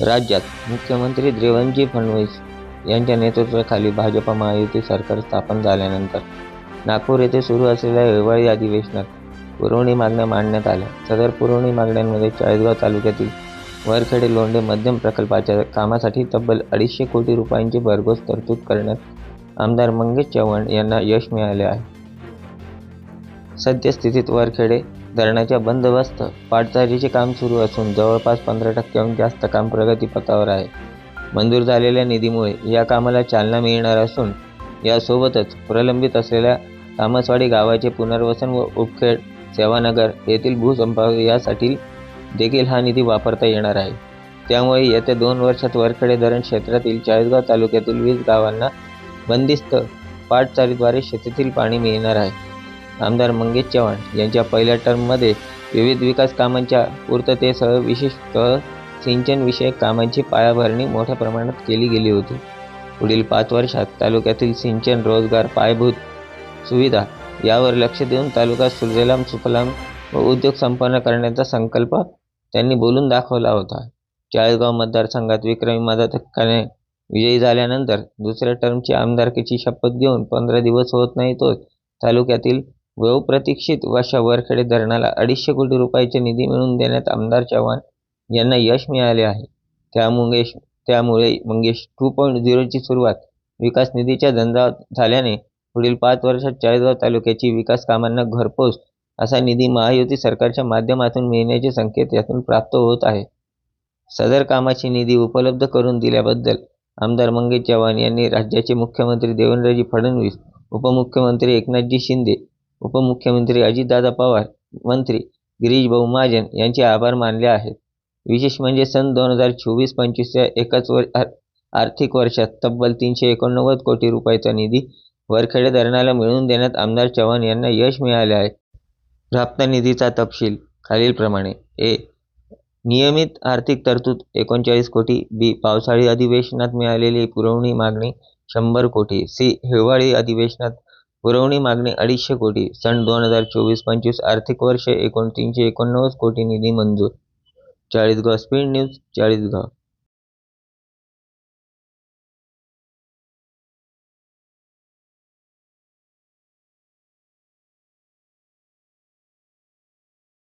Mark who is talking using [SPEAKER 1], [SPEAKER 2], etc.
[SPEAKER 1] राज्यात मुख्यमंत्री देवेंद्रजी फडणवीस यांच्या नेतृत्वाखाली भाजपा महायुती सरकार स्थापन झाल्यानंतर नागपूर येथे सुरू असलेल्या हिवाळी अधिवेशनात पुरवणी मागण्या मांडण्यात आल्या. सदर पुरवणी मागण्यांमध्ये चाळीसगाव तालुक्यातील वरखेडे लोंढे मध्यम प्रकल्पाच्या कामासाठी तब्बल अडीचशे कोटी रुपयांची भरघोस तरतूद करण्यात आमदार मंगेश चव्हाण यांना यश मिळाले आहे. सद्यस्थितीत वरखेडे धरणाच्या बंदोबस्त पाटचारीचे काम सुरू असून जवळपास पंधरा टक्क्याहून जास्त काम प्रगतीपथावर आहे. मंजूर झालेल्या निधीमुळे या कामाला चालना मिळणार असून यासोबतच प्रलंबित असलेल्या तामसवाडी गावाचे पुनर्वसन व उपखेड सेवानगर येथील भूसंपादन यासाठी देखील हा निधी वापरता येणार आहे. त्यामुळे येत्या दोन वर्षात वरखेडे धरण क्षेत्रातील चाळीसगाव तालुक्यातील वीस गावांना बंदिस्त पाटचारीद्वारे शेतीतील पाणी मिळणार आहे. आमदार मंगेश चव्हाण यांच्या पहिल्या टर्ममध्ये विविध विकास कामांच्या पूर्ततेसह विशेषतः सिंचनविषयक कामांची पायाभरणी मोठ्या प्रमाणात केली गेली होती. पुढील पाच वर्षात तालुक्यातील सिंचन रोजगार पायाभूत सुविधा यावर लक्ष देऊन तालुका सुजलाम सुफलाम व उद्योग संपन्न करण्याचा संकल्प त्यांनी बोलून दाखवला होता. चाळीसगाव मतदारसंघात विक्रमी मताधिक्याने विजयी झाल्यानंतर दुसऱ्या टर्मची आमदारकीची शपथ घेऊन पंधरा दिवस होत नाही तोच तालुक्यातील बहुप्रतीक्षित वाशा वरखेडे धरणाला अडीचशे कोटी रुपयाचे निधी मिळवून देण्यात आमदार चव्हाण यांना यश मिळाले आहे. त्यामुळे त्यामुळे मंगेश टू पॉईंट झिरोची सुरुवात विकास निधीच्या धंदा झाल्याने पुढील पाच वर्षात चाळीसगाव तालुक्याची विकास कामांना घरपोच असा निधी महायुती सरकारच्या माध्यमातून मिळण्याचे संकेत यातून प्राप्त होत आहे. सदर कामाची निधी उपलब्ध करून दिल्याबद्दल आमदार मंगेश चव्हाण यांनी राज्याचे मुख्यमंत्री देवेंद्रजी फडणवीस उपमुख्यमंत्री एकनाथजी शिंदे उपमुख्यमंत्री अजितदादा पवार मंत्री गिरीश भाऊ महाजन यांचे आभार मानले आहेत. विशेष म्हणजे सन दोन हजार चोवीस पंचवीसच्या एकाच वर आर्थिक वर्षात तब्बल तीनशे एकोणनव्वद कोटी रुपयाचा निधी वरखेडे धरणाला मिळवून देण्यात आमदार चव्हाण यांना यश मिळाले आहे. प्राप्त निधीचा तपशील खालीलप्रमाणे ए. नियमित आर्थिक तरतूद एकोणचाळीस कोटी बी. पावसाळी अधिवेशनात मिळालेली पुरवणी मागणी शंभर कोटी सी. हिवाळी अधिवेशनात पुरवणी मागणी अडीचशे कोटी सन दोन हजार चोवीस पंचवीस आर्थिक वर्ष एकूण तीनशे एकोणनव्वद कोटी निधी मंजूर. Chalisgaon speed news Chalisgaon.